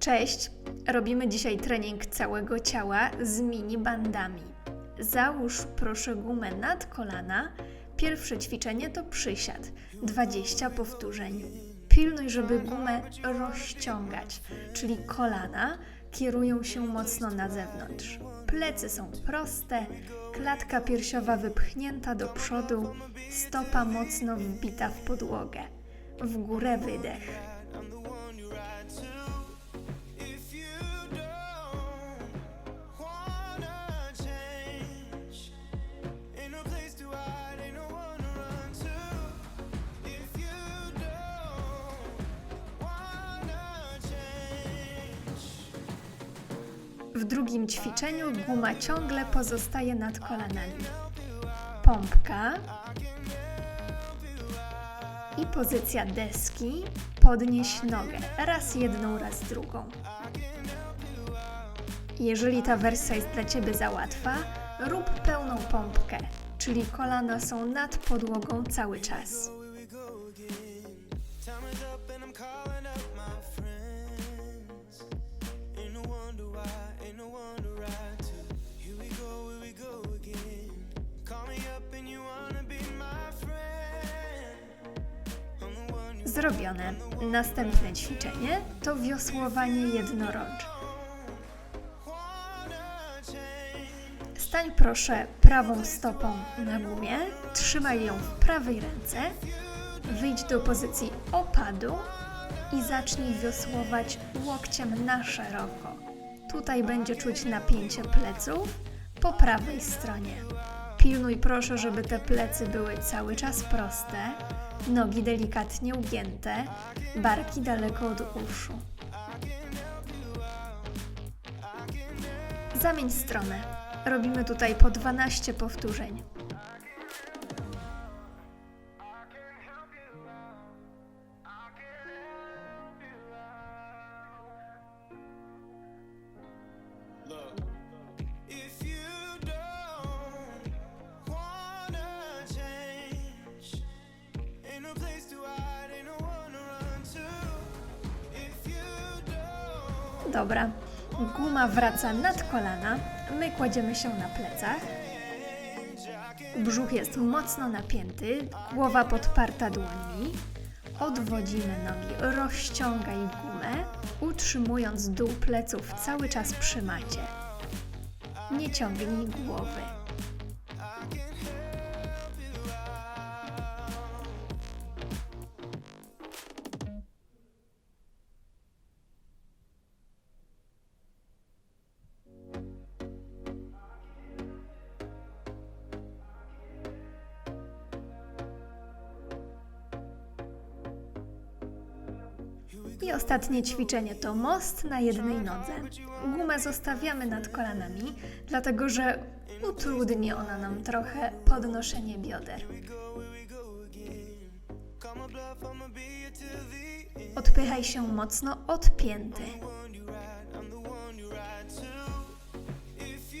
Cześć! Robimy dzisiaj trening całego ciała z mini bandami. Załóż proszę gumę nad kolana. Pierwsze ćwiczenie to przysiad 20 powtórzeń. Pilnuj, żeby gumę rozciągać, czyli kolana kierują się mocno na zewnątrz. Plecy są proste, klatka piersiowa wypchnięta do przodu, stopa mocno wbita w podłogę. W górę wydech. W drugim ćwiczeniu guma ciągle pozostaje nad kolanami. Pompka i pozycja deski. Podnieś nogę, raz jedną, raz drugą. Jeżeli ta wersja jest dla Ciebie za łatwa, rób pełną pompkę, czyli kolana są nad podłogą cały czas. Zrobione. Następne ćwiczenie to wiosłowanie jednoroczne. Stań proszę prawą stopą na gumie, trzymaj ją w prawej ręce, wyjdź do pozycji opadu i zacznij wiosłować łokciem na szeroko. Tutaj będzie czuć napięcie pleców po prawej stronie. Pilnuj proszę, żeby te plecy były cały czas proste, nogi delikatnie ugięte, barki daleko od uszu. Zamień stronę. Robimy tutaj po 12 powtórzeń. Dobra. Guma wraca nad kolana, my kładziemy się na plecach. Brzuch jest mocno napięty, głowa podparta dłońmi. Odwodzimy nogi, rozciągaj gumę, utrzymując dół pleców cały czas przy macie. Nie ciągnij głowy. I ostatnie ćwiczenie to most na jednej nodze. Gumę zostawiamy nad kolanami, dlatego że utrudni ona nam trochę podnoszenie bioder. Odpychaj się mocno od pięty. If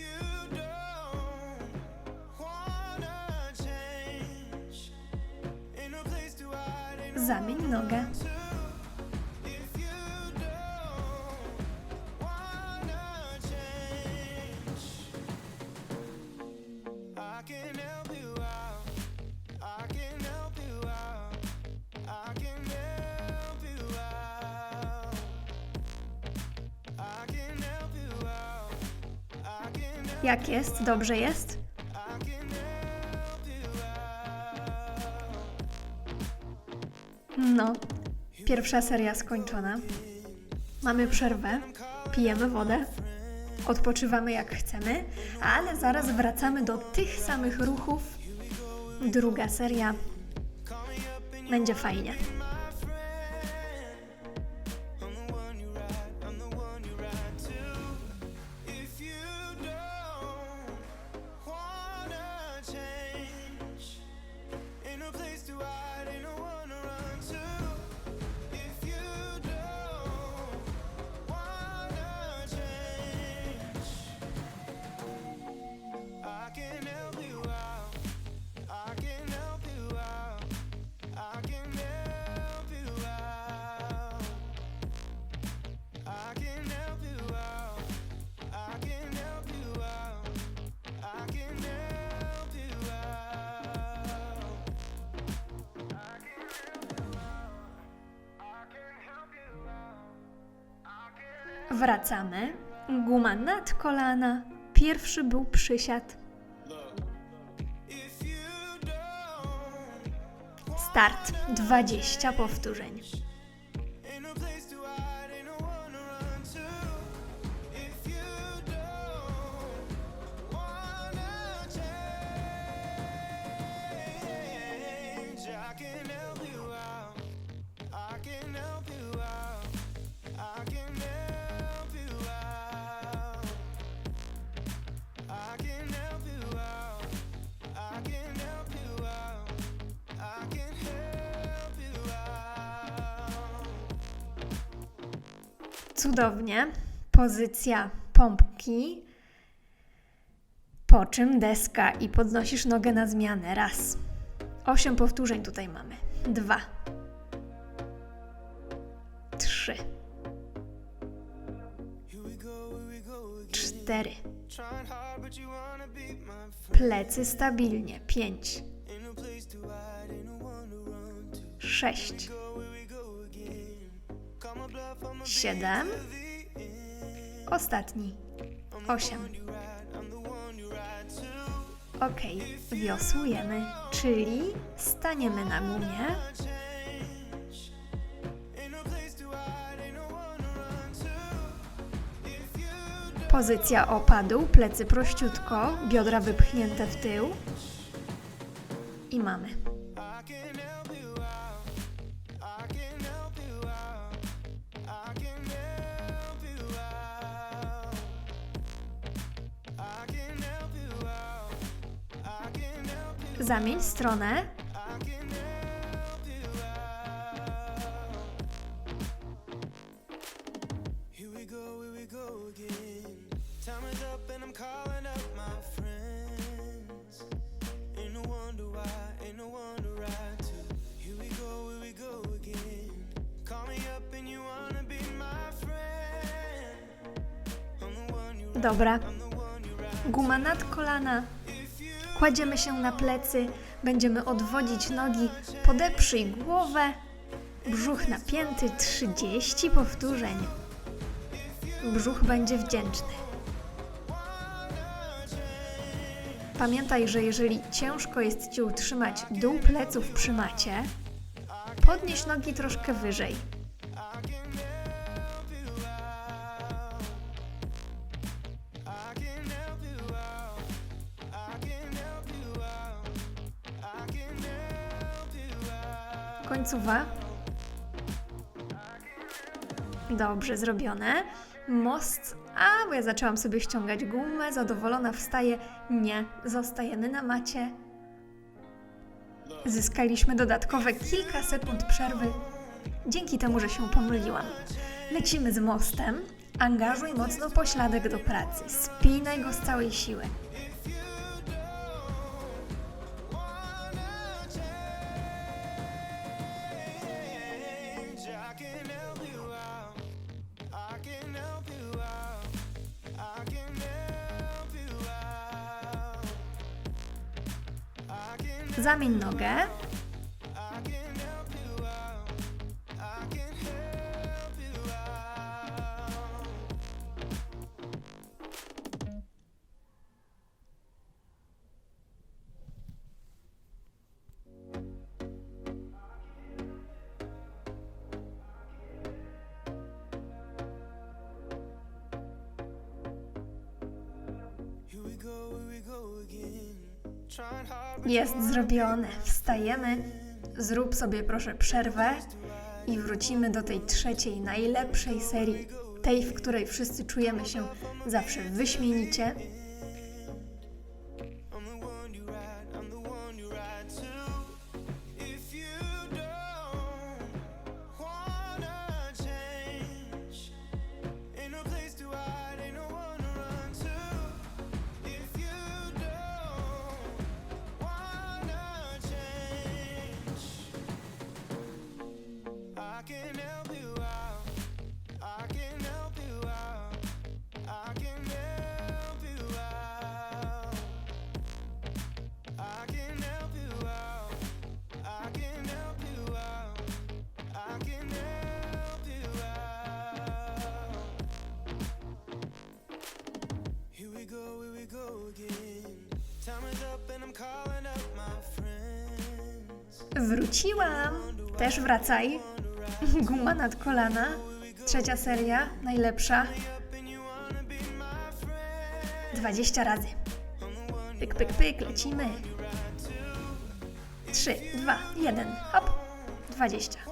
you jest? Dobrze jest? No. Pierwsza seria skończona. Mamy przerwę, pijemy wodę, odpoczywamy jak chcemy, ale zaraz wracamy do tych samych ruchów. Druga seria. Będzie fajnie. Wracamy. Guma nad kolana. Pierwszy był przysiad. Start. 20 powtórzeń. Cudownie. Pozycja pompki. Po czym deska i podnosisz nogę na zmianę. Raz. Osiem powtórzeń tutaj mamy. Dwa. Trzy. Cztery. Trying hard, but you Siedem. Ostatni. Osiem. Ok, wiosłujemy, czyli staniemy na gumie, pozycja opadu, plecy prościutko, biodra wypchnięte w tył i mamy. Dobra, I'm the one you ride. guma nad kolana, kładziemy się na plecy, będziemy odwodzić nogi, podeprzyj głowę, brzuch napięty, 30 powtórzeń. Brzuch będzie wdzięczny. Pamiętaj, że jeżeli ciężko jest Ci utrzymać dół pleców przy macie, podnieś nogi troszkę wyżej. Dobrze zrobione. Most. A, bo ja zaczęłam sobie ściągać gumę, zadowolona wstaję. Nie, zostajemy na macie. Zyskaliśmy dodatkowe kilka sekund przerwy. Dzięki temu, że się pomyliłam. Lecimy z mostem. Angażuj mocno pośladek do pracy. Spinaj go z całej siły. I can help you out. I can help you out. I can help you out. I can Zamień nogę. Jest zrobione. Wstajemy. Zrób sobie proszę przerwę i wrócimy do tej trzeciej, najlepszej serii. Tej, w której wszyscy czujemy się zawsze wyśmienicie. Wróciłam! Też wracaj. Guma nad kolana. Trzecia seria, najlepsza. 20 razy. Pyk, pyk, pyk, lecimy. 3, 2, 1, hop. 20.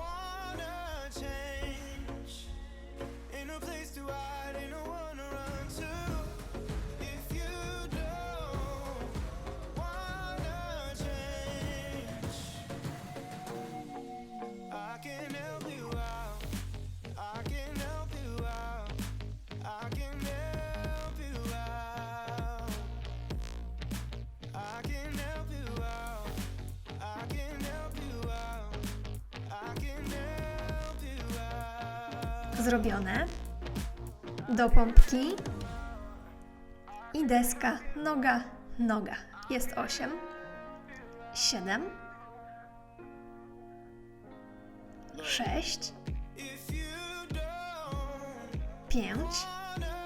Zrobione. Do pompki. I deska, noga, noga. Jest 8. 7. 6. 5.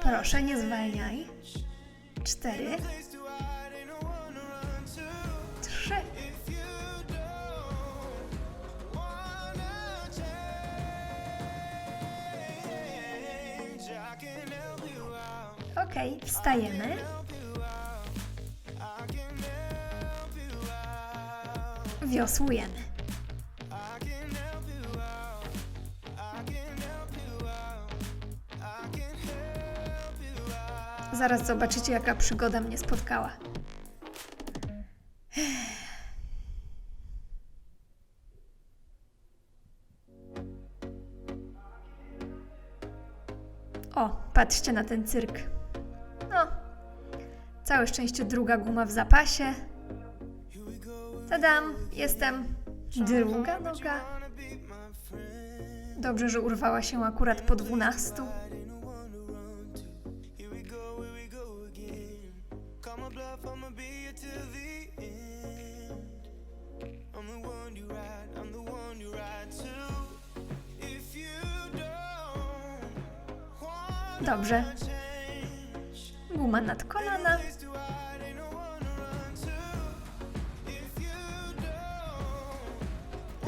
Proszę, nie zwalniaj. 4. help you out. Zaraz zobaczycie, jaka przygoda mnie spotkała. O, patrzcie na ten cyrk. Całe szczęście druga guma w zapasie. Tadam, jestem druga noga. Dobrze, że urwała się akurat po dwunastu. Here we go, here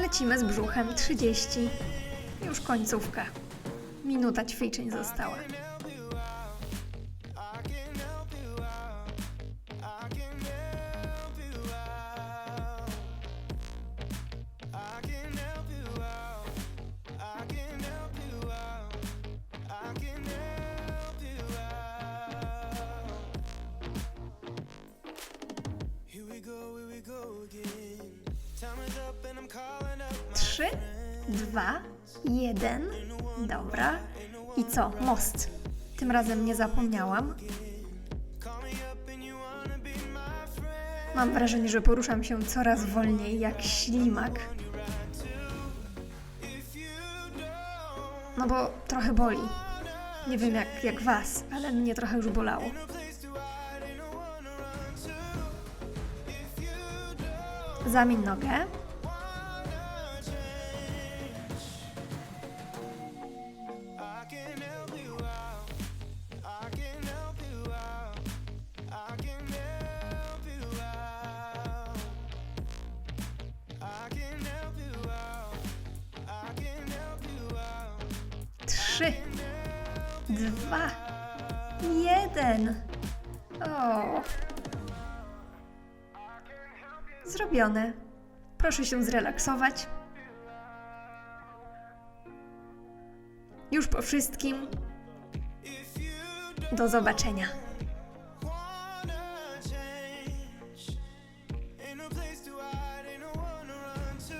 Lecimy z brzuchem 30. Już końcówka. Minuta ćwiczeń została. 2, 1. Dobra. I co? Most. Tym razem nie zapomniałam. Mam wrażenie, że poruszam się coraz wolniej, jak ślimak. No bo trochę boli. Nie wiem jak, jak was, ale mnie trochę już bolało. Zamień nogę. Trzy, dwa, jeden. O. Zrobione. Proszę się zrelaksować. Już po wszystkim. Do zobaczenia.